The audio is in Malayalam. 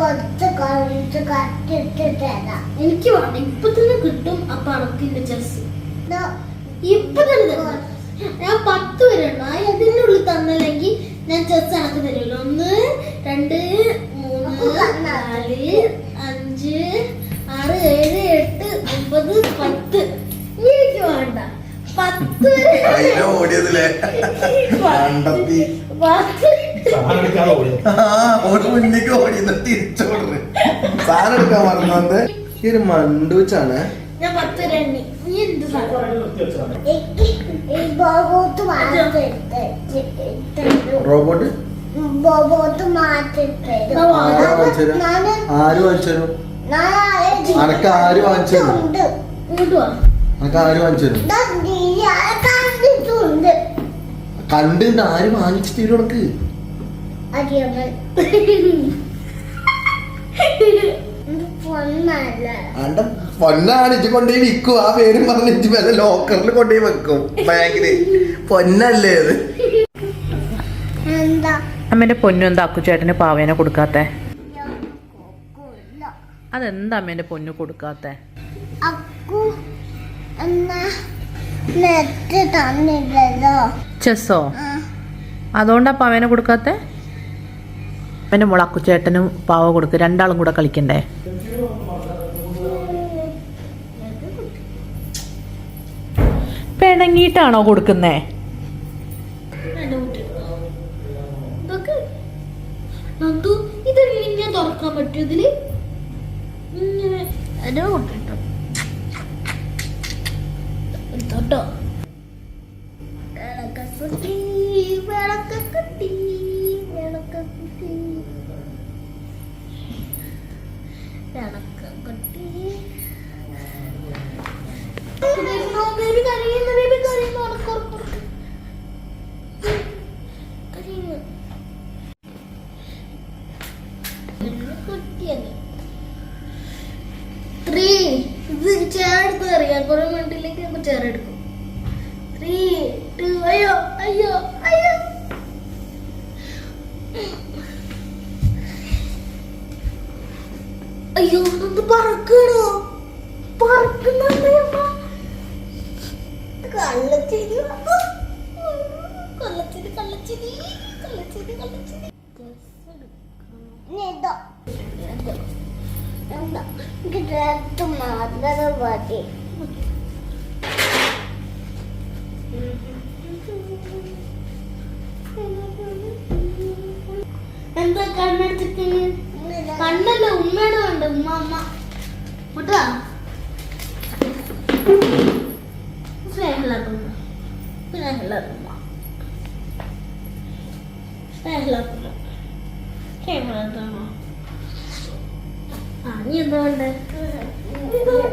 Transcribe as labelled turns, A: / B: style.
A: കുറച്ച് കുറച്ച് കത്തിട്ട്
B: എനിക്ക് വേണ്ട ഇപ്പൊ തന്നെ കിട്ടും ആ പണത്തിന്റെ ചെസ് ഇപ്പൊ തന്നെ ഞാൻ പത്ത് വരെ ഉണ്ടായി ഉള്ളിൽ തന്നല്ലെങ്കിൽ ഞാൻ ചെസ് അനക്ക് തരുമല്ലോ ഒന്ന് രണ്ട് മൂന്ന് നാല് അഞ്ച് ആറ് ഏഴ് എട്ട് ഒമ്പത് പത്ത് എനിക്ക് വേണ്ട പത്ത് വരെ പത്ത്
C: സാധനം എടുക്കാൻ
D: ഈ ഒരു ഞാൻ നീ എന്ത് റോബോട്ട്
A: ആര്
D: ആര് കണ്ടിട്ട് ആര് വാങ്ങിച്ചു അന്റെ പൊന്നാണ് ഇജ്ജ് കൊണ്ടുപോയി വിൽക്കും ആ പേരും പറഞ്ഞ് ഇജ്ജ് വല്ല ലോക്കറിൽ കൊണ്ടുപോയി വെക്കും ബാഗില് പൊന്നല്ലേ
B: അത് അമ്മേന്റെ പൊന്നു എന്താ അക്കുചേട്ടന് പാവേനെ കൊടുക്കാത്തെ അതെന്താ അമ്മേന്റെ പൊന്നു കൊടുക്കാത്തെ ചെസ്സോ അതുകൊണ്ടാ പാവേനെ കൊടുക്കാത്തേ എൻ്റെ മോൾ അക്കുച്ചേട്ടനും പാവ കൊടുക്ക് രണ്ടാളും കൂടെ കളിക്കണ്ടേ പിണങ്ങിയിട്ടാണോ കൊടുക്കുന്നേ തുറക്കാൻ പറ്റും ഇങ്ങനെ ത്രീ ചേർത്ത് അറിയാം കുറെ മിനിറ്റിലേക്ക് നമുക്ക് എടുക്കും ത്രീ ടു അയ്യോ അയ്യോ അയ്യോ അയ്യോ ഇത് പറക്കണോ പറക്കുന്നുണ്ട് കള്ളച്ചിരി കള്ളച്ചിരി കള്ളച്ചിരി കള്ളച്ചിരി കള്ളച്ചിരി
A: എന്താ എനിക്ക്
B: എന്താ കണ്ണെടുത്തിട്ട് കണ്ണല്ല ഉമ്മയുടെ കണ്ട് ഉമ്മ അമ്മ കൂട്ടാ സ്നേഹമില്ലാത്ത സ്നേഹമില്ലാത്ത സ്നേഹമില്ലാത്ത ആ നീ എന്താ വേണ്ടേ